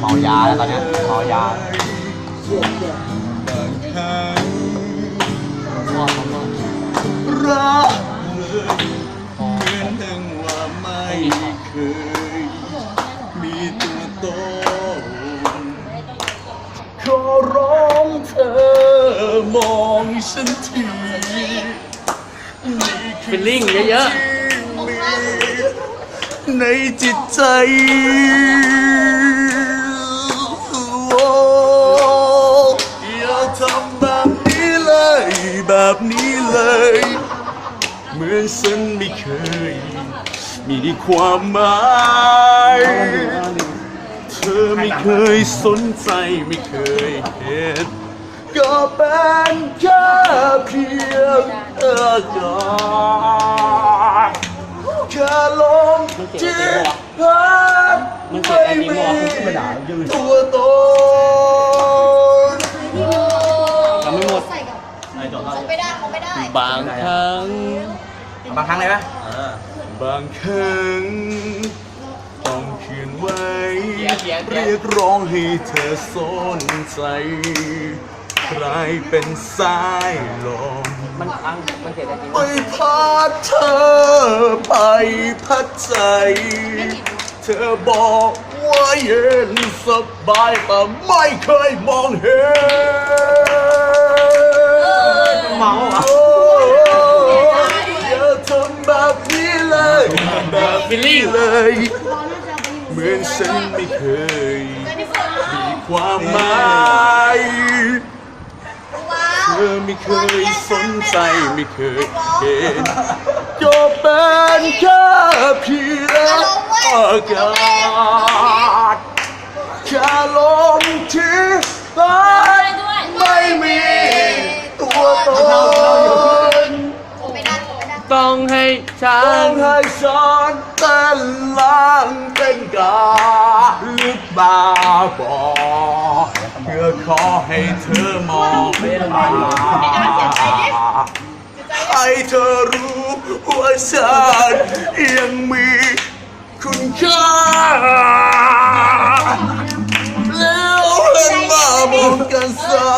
เมายาแล้วตอนเนี้ยเมายาบางครั้งง่วงง่วงรักเลยเหมือนดังว่าไม่เคย มีตัวตนขอร้องเธอมองฉันทีนี่คือฟิลลิ่งเยอะในจิตใจ เลย เหมือนฉันไม่เคย มีความหมายเธอไม่เคยสนใจไม่เคยเห็นก็เป็นแค่เพียงอากาศแค่ลมที่พัดไม่มีตัวตน กับเขาไม่ได้เขาไม่ได้บางครั้งบางครั้งเลยไหมบางครั้ง ต้องเขียนไว้เขียนเขียนเขียน เรียกร้องให้เธอสนใจใครเป็นสายลม มันครั้งมันเสียใจจริงไปพัดเธอไปพัดใจ เธอบอกว่าเย็นสบายแต่ไม่เคยมองเห็น แบบนี้เลยเหมือนฉันไม่เคย มีความหมายเธอไม่เคยสนใจไม่เคยเห็นก็เป็นแค่เพียงอากาศ องให้ฉัต้องให้ฉันเต้นล้างเต้นกาลึกบาบอเพื่อขอให้เธอมองตาให้เธอรู้ว่าฉันยังมีคุณค่าแล้วเล่นมาบอกกันซะ